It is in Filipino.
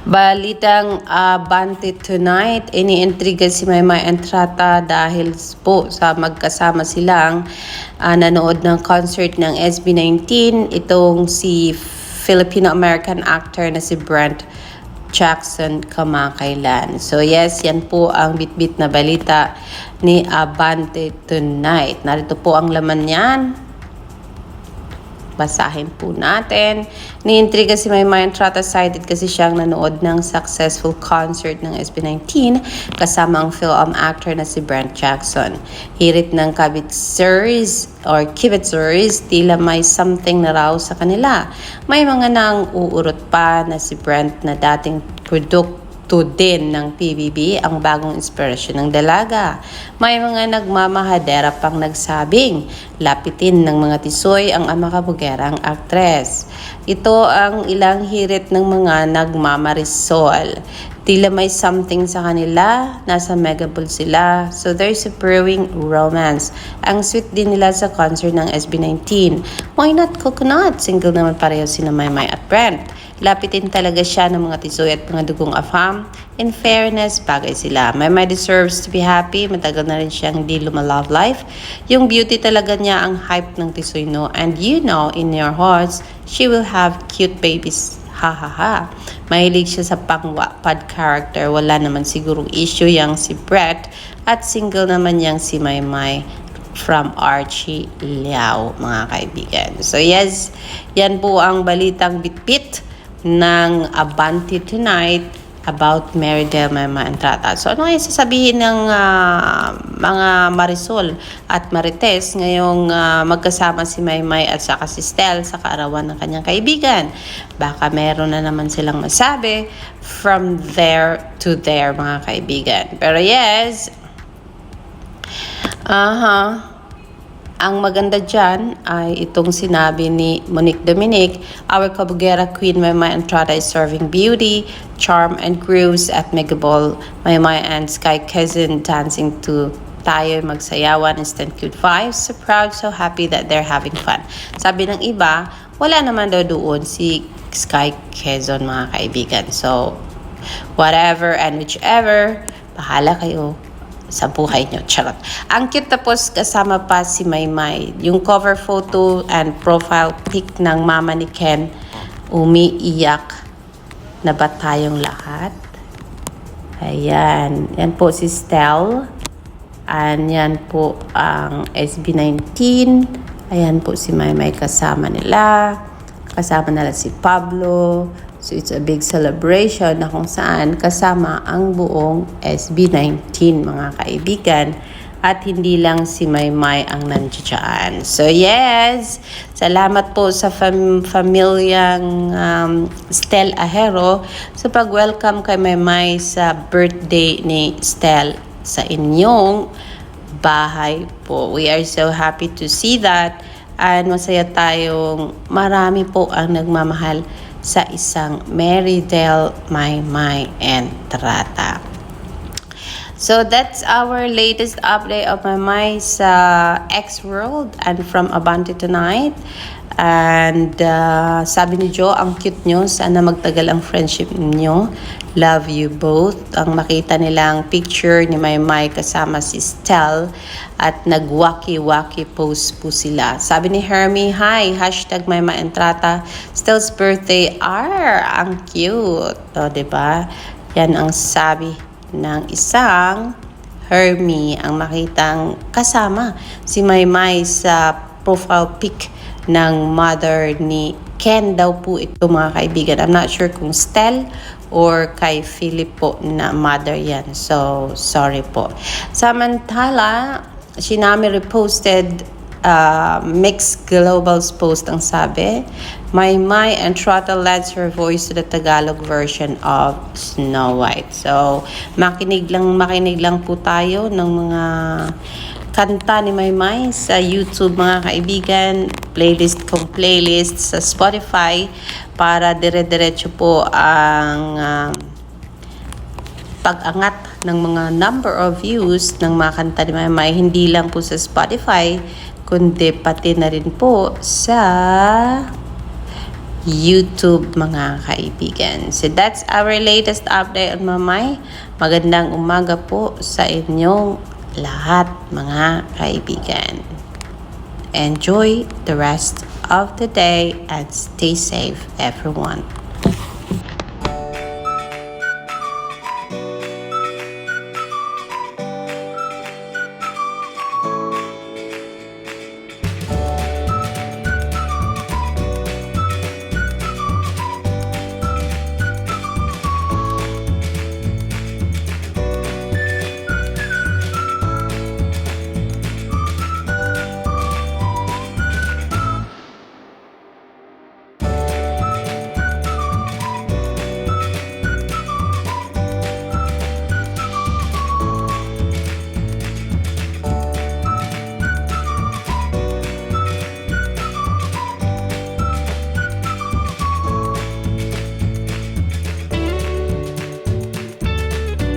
Balitang abante tonight, iniintriga si Maymay Entrata dahil po sa magkasama silang ah, nanood ng concert ng SB19, itong si Filipino-American actor na si Brent Jackson kamakailan. So yes, yan po ang bitbit na balita ni Abante Tonight. Narito po ang laman niyan. Basahin po natin. Niintriga si Maymay Entrata cited kasi siyang nanood ng successful concert ng SB19 kasama ang film actor na si Brent Jackson. Hirit ng kabitzers or kibitzers, tila may something na raw sa kanila. May mga nang uurot pa na si Brent na dating produkto din ng PBB ang bagong inspirasyon ng dalaga. May mga nagmamahadera pang nagsabing lapitin ng mga tisoy ang ama kabugerang aktres. Ito ang ilang hirit ng mga nagmamarisol. Tila may something sa kanila, nasa megaball sila, so there's a brewing romance. Ang sweet din nila sa concert ng SB19. Why not coconut? Single naman pareho sina Maymay at Brent. Lapitin talaga siya ng mga tisoy at mga dugong afam. In fairness, bagay sila. Maymay deserves to be happy. Matagal na rin siyang hindi lumalove life. Yung beauty talaga niya ang hype ng tisoy, no? And you know, in your hearts, she will have cute babies. Ha ha ha. Mahilig siya sa pangwapad character. Wala naman sigurong issue yang si Brett. At single naman yang si Maymay from Archie Liao, mga kaibigan. So yes, yan po ang balitang bitbit ng Abante Tonight about Meridel Mema Entrata. So ano yung sasabihin ng ah, mga Marisol at Marites ngayong ah, magkasama si Maymay at saka si Stel sa kaarawan ng kanyang kaibigan? Baka meron na naman silang masabi from there to there mga kaibigan. Pero yes, aha, ang maganda dyan ay itong sinabi ni Monique Dominic, Our Kabugera Queen Maymay Entrada is serving beauty, charm, and grooves at Megaball. Maymay and Sky Cousin dancing to tayo magsayawan, instant cute vibes. So proud, so happy that they're having fun. Sabi ng iba, wala naman daw doon si Sky Quezon mga kaibigan. So, whatever and whichever, bahala kayo sa buhay nyo. Charot. Ang cute tapos kasama pa si Maymay. Yung cover photo and profile pic ng mama ni Ken, umiiyak na ba tayong lahat? Ayan. Yan po si Stel. And yan po ang SB19. Ayan po si Maymay kasama nila. Kasama nila si Pablo. So it's a big celebration na kung saan kasama ang buong SB19 mga kaibigan. At hindi lang si Maymay ang nandiyan. So yes, salamat po sa fam- pamilyang um, Stel Ahero sa pag-welcome kay Maymay sa birthday ni Stel sa inyong bahay po. We are so happy to see that and masaya tayong marami po ang nagmamahal sa isang Merydel Maymay and Trata. So that's our latest update of my my sa X World and from Abante tonight. And uh, sabi ni Joe, ang cute nyo. Sana magtagal ang friendship niyo. Love you both. Ang makita nilang picture ni Maymay kasama si Stel at nag-waki-waki post po sila. Sabi ni Hermie, Hi, hashtag Maymay Entrata. Stel's birthday, ar, ang cute. O, ba diba? Yan ang sabi ng isang Hermie ang makitang kasama si Maymay sa profile pic ng mother ni Ken daw po ito mga kaibigan. I'm not sure kung Stel or kay Philip po na mother yan. So, sorry po. Samantala, Shinami reposted uh, mixed globals post ang sabi. My and Trota lends her voice to the Tagalog version of Snow White. So, makinig lang, makinig lang po tayo ng mga kanta ni Maymay sa YouTube mga kaibigan, playlist kong playlist sa Spotify para dire-diretso po ang um, pag-angat ng mga number of views ng mga kanta ni Maymay hindi lang po sa Spotify kundi pati na rin po sa YouTube mga kaibigan. So that's our latest update on Mamay. Magandang umaga po sa inyong lahat mga kaibigan. Enjoy the rest of the day and stay safe everyone.